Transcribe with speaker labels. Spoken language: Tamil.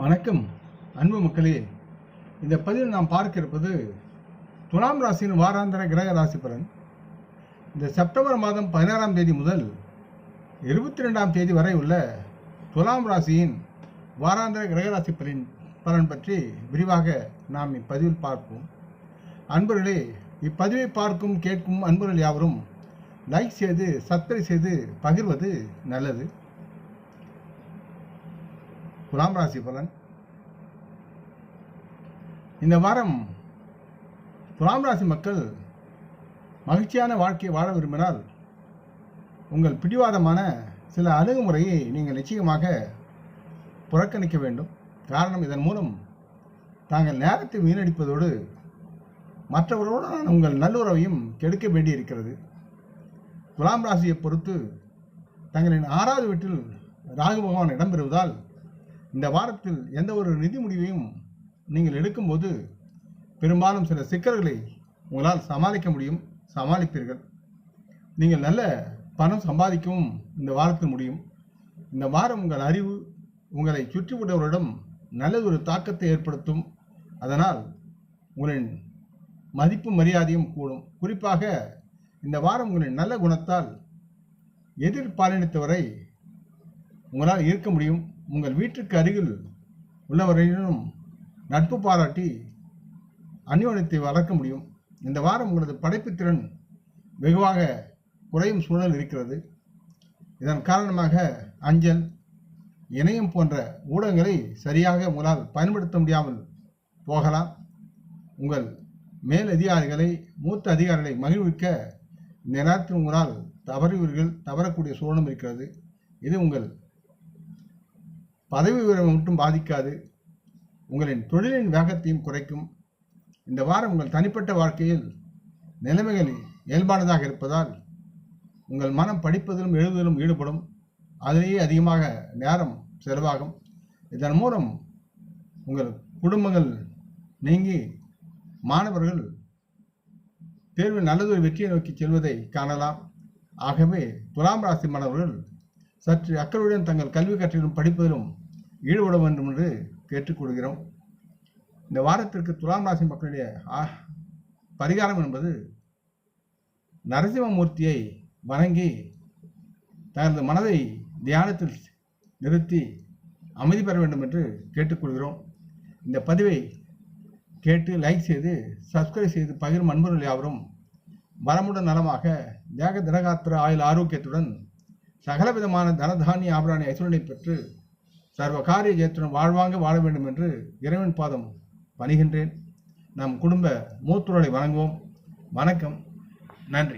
Speaker 1: வணக்கம் அன்பு மக்களே. இந்த பதிவில் நாம் பார்க்க இருப்பது துலாம் ராசியின் வாராந்திர கிரக ராசி பலன். இந்த செப்டம்பர் மாதம் பதினாறாம் தேதி முதல் இருபத்தி ரெண்டாம் தேதி வரை உள்ள துலாம் ராசியின் வாராந்திர கிரக ராசி பலன் பலன் பற்றி விரிவாக நாம் இப்பதிவில் பார்ப்போம். அன்பர்களே இப்பதிவை பார்க்கும் கேட்கும் அன்பர்கள் யாவரும் லைக் செய்து சப்ஸ்கிரைப் செய்து பகிர்வது நல்லது. துலாம் ராசி பலன். இந்த வாரம் துலாம் ராசி மக்கள் மகிழ்ச்சியான வாழ்க்கையை வாழ விரும்பினால் உங்கள் பிடிவாதமான சில அணுகுமுறையை நீங்கள் நிச்சயமாக புறக்கணிக்க வேண்டும். காரணம் இதன் மூலம் தாங்கள் நேரத்தை வீணடிப்பதோடு மற்றவர்களுடன் உங்கள் நல்லுறவையும் கெடுக்க வேண்டியிருக்கிறது. துலாம் ராசியை பொறுத்து தங்களின் ஆறாவது வீட்டில் ராகு பகவான் இடம்பெறுவதால் இந்த வாரத்தில் எந்த ஒரு நிதி முடிவையும் நீங்கள் எடுக்கும்போது பெரும்பாலும் சில சிக்கல்களை உங்களால் சமாளிக்க முடியும் சமாளிப்பீர்கள். நீங்கள் நல்ல பணம் சம்பாதிக்கவும் இந்த வாரத்தில் முடியும். இந்த வாரம் உங்கள் அறிவு உங்களை சுற்றி உள்ளவரிடம் ஒரு தாக்கத்தை ஏற்படுத்தும். அதனால் உங்களின் மதிப்பு மரியாதையும் கூடும். குறிப்பாக இந்த வாரம் உங்களின் நல்ல குணத்தால் எதிர்பாலினத்தவரை உங்களால் இருக்க முடியும். உங்கள் வீட்டுக்கு அருகில் உள்ளவரையிலும் நட்பு பாராட்டி அந்யோன்யத்தை வளர்க்க முடியும். இந்த வாரம் உங்களது படைப்புத்திறன் வெகுவாக குறையும் சூழல் இருக்கிறது. இதன் காரணமாக அஞ்சல் இணையம் போன்ற ஊடகங்களை சரியாக உங்களால் பயன்படுத்த முடியாமல் போகலாம். உங்கள் மேல் அதிகாரிகளை மூத்த அதிகாரிகளை மகிழ்விக்க இந்த நேரத்தில் உங்களால் தவறுவீர்கள் தவறக்கூடிய சூழலும் இருக்கிறது. இது உங்கள் பதவி உயர்வை மட்டும் பாதிக்காது. உங்களின் தொழிலின் வேகத்தையும் குறைக்கும். இந்த வாரம் உங்கள் தனிப்பட்ட வாழ்க்கையில் நிலைமைகள் இயல்பானதாக இருப்பதால் உங்கள் மனம் படிப்பதிலும் எழுதுவதிலும் ஈடுபடும். அதிலேயே அதிகமாக நேரம் செலவாகும். இதன் மூலம் உங்கள் குடும்பங்கள் நீங்கி மாணவர்கள் தேர்வில் நல்லதொரு வெற்றியை நோக்கி செல்வதை காணலாம். ஆகவே துலாம் ராசி மாணவர்கள் சற்று அக்கறையுடன் தங்கள் கல்வி கற்றிலும் படிப்பதிலும் ஈடுபட வேண்டும் என்று கேட்டுக்கொள்கிறோம் இந்த வாரத்திற்கு துலாம் ராசி மக்களுடைய பரிகாரம் என்பது நரசிம்மமூர்த்தியை வணங்கி தனது மனதை தியானத்தில் நிறுத்தி அமைதி பெற வேண்டும் என்று கேட்டுக்கொள்கிறோம் இந்த பதிவை கேட்டு லைக் செய்து சப்ஸ்கிரைப் செய்து பகிரும் அன்பர்கள் யாவரும் வரமுடன் நலமாக தேக தினகாத்திர ஆயுள் ஆரோக்கியத்துடன் சகலவிதமான தனதானிய ஆபராணி ஐஸ்வரனை பெற்று சர்வ காரிய ஜெயத்துடன் வாழ்வாங்க வாழ வேண்டும் என்று இறைவன் பாதம் பணிகின்றேன். நம் குடும்ப மூத்துறலை வணங்குவோம். வணக்கம். நன்றி.